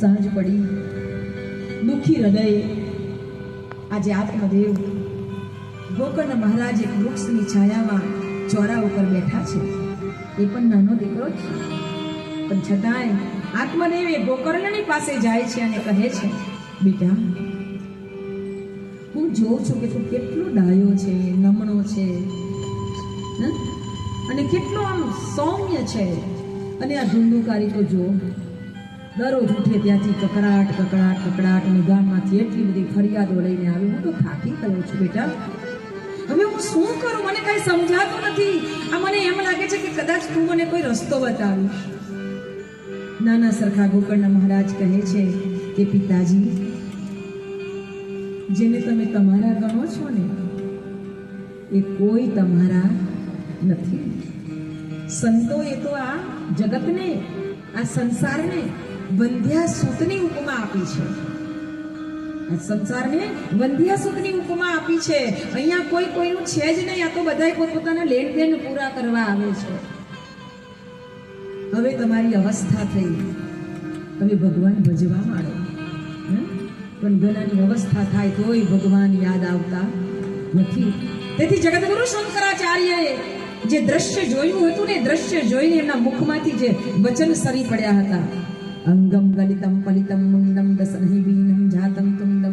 સાંજ પડી. દુઃખી હૃદય આજે આત્મદેવ ગોકર્ણ મહારાજ એક વૃક્ષની છાયામાં ચોરા ઉપર બેઠા છે. એ પણ નાનો દીકરો જ પણ છતાંય આત્મદેવ એ ગોકર્ણની પાસે જાય છે અને કહે છે, બેટા, હું જોઉં છું કે તું કેટલો ડાયો છે, નમણો છે? અને કેટલો આમ સૌમ્ય છે. અને આ ધુંડુકારી તો જો દરરોજ ઉઠે ત્યાંથી કકડાટ કકડાટ કકડાટ અને ગામમાંથી એટલી બધી ફરિયાદો લઈને આવી હું તો થાકી ગયો છું બેટા. હવે હું શું કરું? મને કઈ સમજાતું નથી. આ મને એમ લાગે છે કે કદાચ તું મને કોઈ રસ્તો બતાવીશ. નાના સરખા ગોકર્ણ મહારાજ કહે છે કે, પિતાજી, જેને તમે તમારા ગણો છો ને, એ કોઈ તમારા નથી. સંતો એ તો આ જગતને, આ સંસારને વંધ્યા સૂતની ઉપમા આપી છે. સંસારને વંધ્યાસૂતની ઉપમા આપી છે. અહીંયા કોઈ કોઈનું છે જ નહીં. આ તો બધાય પોતપોતાના લેણ દેણ પૂરા કરવા આવે છે. હવે તમારી અવસ્થા થઈ. હવે ભગવાન ભજવા માંડો? પણ ઘણાની અવસ્થા થાય તોય ભગવાન યાદ આવતા નથી. તેથી જગતગુરુ શંકરાચાર્યએ જે દ્રશ્ય જોયું હતું ને દ્રશ્ય જોઈને એમના મુખમાંથી જે વચન સરી પડ્યા હતા. अंगम अङ्गं गलितं पलितं मुण्डं दसनहीवीनं जातं तुण्डं।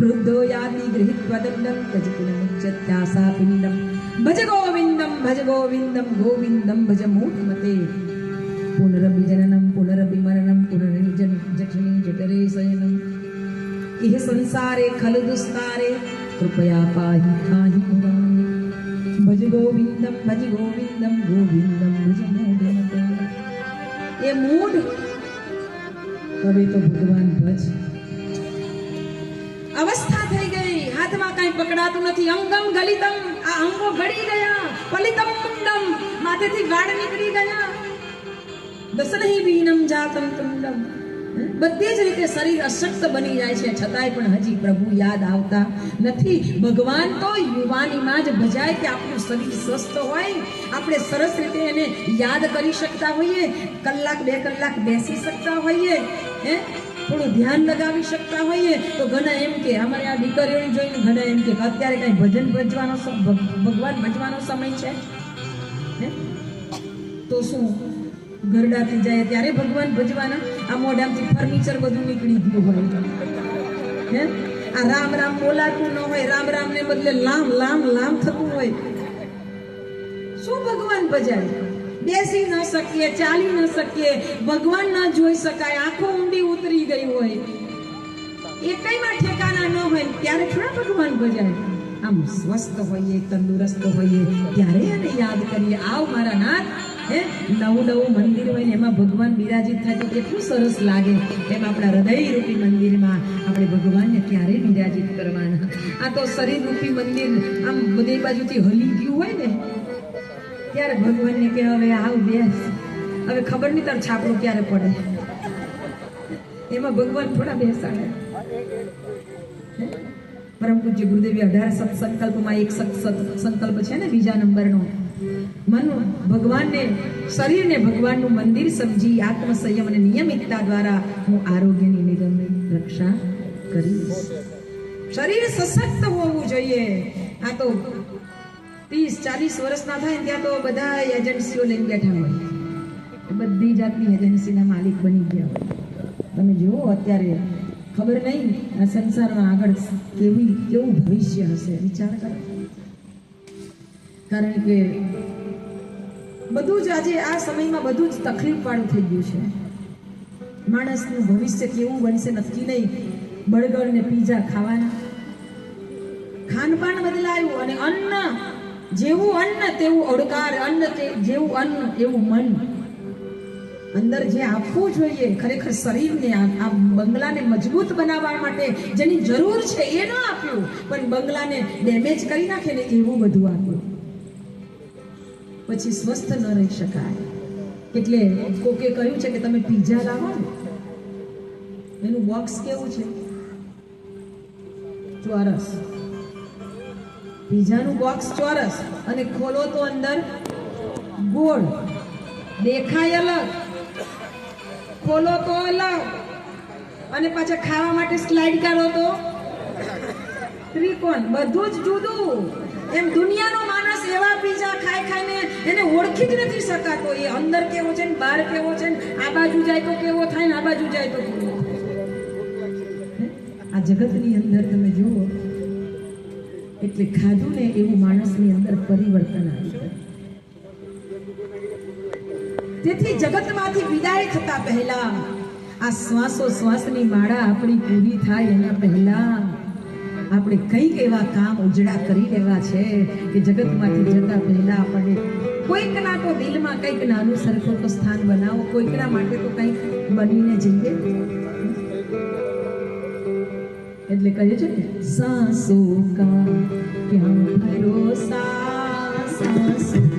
वृद्धो याति गृहीत्वदण्डं गजकुलमुच्यत्यासा पिण्डं भज गोविन्दं भज गोविन्दं गोविन्दं भज मूर्तिमते। पुनरभिजननं, पुनरभिमरणं, पुनर्निजन, जठिनि जठरे शयनं। इह संसारे खलु दुस्तारे, कृपया पाहि पाहि भज गोविन्दं भज गोविन्दं गोविन्दं भज मूढमते ये मूढ હવે તો ભગવાન ભજ. અવસ્થા થઈ ગઈ. હાથમાં કઈ પકડાતું નથી. અંગમ ગલિતમ. આ અંગો ગળી ગયા. પલિતમ મુંડમ. માથેથી વાળ નીકળી ગયા. દસનહી ભીનમ જાતમ તુંડમ. બધી જ રીતે શરીર અશક્ત બની જાય છે. છતાંય પણ હજી પ્રભુ યાદ આવતા નથી. ભગવાન તો યુવાનીમાં જ ભજાય કે આપણું શરીર સ્વસ્થ હોય. આપણે સરસ રીતે એને યાદ કરી શકતા હોઈએ. કલાક બે કલાક બેસી શકતા હોઈએ. હે? થોડું ધ્યાન લગાવી શકતા હોઈએ. તો ઘણા એમ કે અમારે આ દીકરીઓને જોઈને ઘણા એમ કે અત્યારે કાંઈ ભજન ભજવાનો ભગવાન ભજવાનો સમય છે? હે? તો શું? ગરડા થઈ જાય ત્યારે ભગવાન ભજવાના આ મોઢામાંથી ફર્નિચર બધું નીકળી ગયું હોય. હે? આ રામ રામ બોલાતું ન હોય, રામ રામ ને બદલે લામ લામ લામ થતું હોય. શું ભગવાન ભજાય? બેસી ન શકીએ, ચાલી ન શકીએ, ભગવાન ન જોઈ શકાય, આંખો ઊંડી ઉતરી ગઈ હોય. એકઈમાં ઠેકાના ન હોય, ત્યારે થોડા ભગવાન ભજાય. આમ સ્વસ્થ હોઈએ, તંદુરસ્ત હોઈએ, ત્યારે એને યાદ કરીએ, આવ મારા નાથ હે? નવું નવું મંદિર હોય ને એમાં ભગવાન બિરાજિત થાય તો કેટલું સરસ લાગે. એમ આપણા હૃદયરૂપી મંદિરમાં આપણે ભગવાનને ક્યારે બિરાજિત કરવાના. આ તો શરીર રૂપી મંદિર, આમ બધી બાજુથી હલી ગયું હોય ને, ત્યારે ભગવાનને કે હવે આવ બેસ. હવે ખબર નહીં તાર છાપડું ક્યારે પડે. એમાં ભગવાન થોડા બેસાડે. પરમ પૂજ્ય ગુરુદેવી અઢાર સત સંકલ્પમાં એક સત સત સંકલ્પ છે ને બીજા નંબરનો. મન ભગવાનને, શરીરને ભગવાનનું મંદિર સમજી આત્મસંયમ અને નિયમિતતા દ્વારા હું આરોગ્યની નિગમની રક્ષા કરીશ. શરીર સશક્ત હોવું જોઈએ. આ તો ત્રીસ, ચાલીસ વર્ષના થાય ત્યાં તો બધા એજન્સીઓ લઈને બેઠા હોય. બધી જાતની એજન્સીના માલિક બની ગયા હોય. તમે જુઓ અત્યારે, ખબર નહીં, આ સંસારમાં આગળ કેવી, કેવું ભવિષ્ય હશે. વિચાર કરો. કારણ કે બધું જ આજે આ સમયમાં બધું જ તકલીફવાળું થઈ ગયું છે. માણસનું ભવિષ્ય કેવું બનશે નક્કી નહીં. બળગર ને પીઝા ખાવાના. ખાનપાન બદલાયું અને અન્ન, જેવું અન્ન તેવું અડકાર અન્ન જેવું અન્ન એવું મન. અંદર જે આપવું જોઈએ, ખરેખર શરીરને આ બંગલાને મજબૂત બનાવવા માટે જેની જરૂર છે એ ન આપ્યું, પણ બંગલાને ડેમેજ કરી નાખે ને એવું બધું આપ્યું. પછી સ્વસ્થ ન રહી શકાય. એટલે કોકે કહ્યું છે કે તમે પીઝા લાવો ને, એનું બોક્સ કેવું છે? ચોરસ. પીઝાનું બોક્સ ચોરસ અને ખોલો તો અંદર ગોળ. દેખાય અલગ. ખોલો તો અલગ. અને પાછા ખાવા માટે સ્લાઇડ કરો તો. ત્રિકોણ. બધું જ જુદું. એમ દુનિયાનો એવા પીઝા ખાઈ ખાઈને એને ઓળખી જ નથી શકાતો એ અંદર કેવો છે ને, બહાર કેવો છે ને, આ બાજુ જાય તો કેવો થાય ને, આ બાજુ જાય તો કેવો આ જગતની અંદર તમે જુઓ, એટલે ખાધું ને એવું માણસની અંદર પરિવર્તન આવી જાય તેથી જગતમાંથી વિદાય થતા પહેલા આ શ્વાસો શ્વાસની માળા આપણી પૂરી થાય એના પહેલા. આપણે કંઈક એવા કામ ઉજળા કરી લેવા છે કે જગતમાંથી જતા પહેલા આપણને કોઈકના તો દિલમાં કંઈક નાનું સરખું તો સ્થાન બનાવો, કોઈકના માટે તો કંઈક બનીને જઈએ. એટલે કહે છે ને, સાસુ કા ક્યાં ભરોસા, સાસો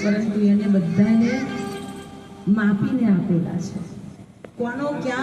પરંતુ એને બધાને માપીને આપેલા છે. કોનો ક્યાં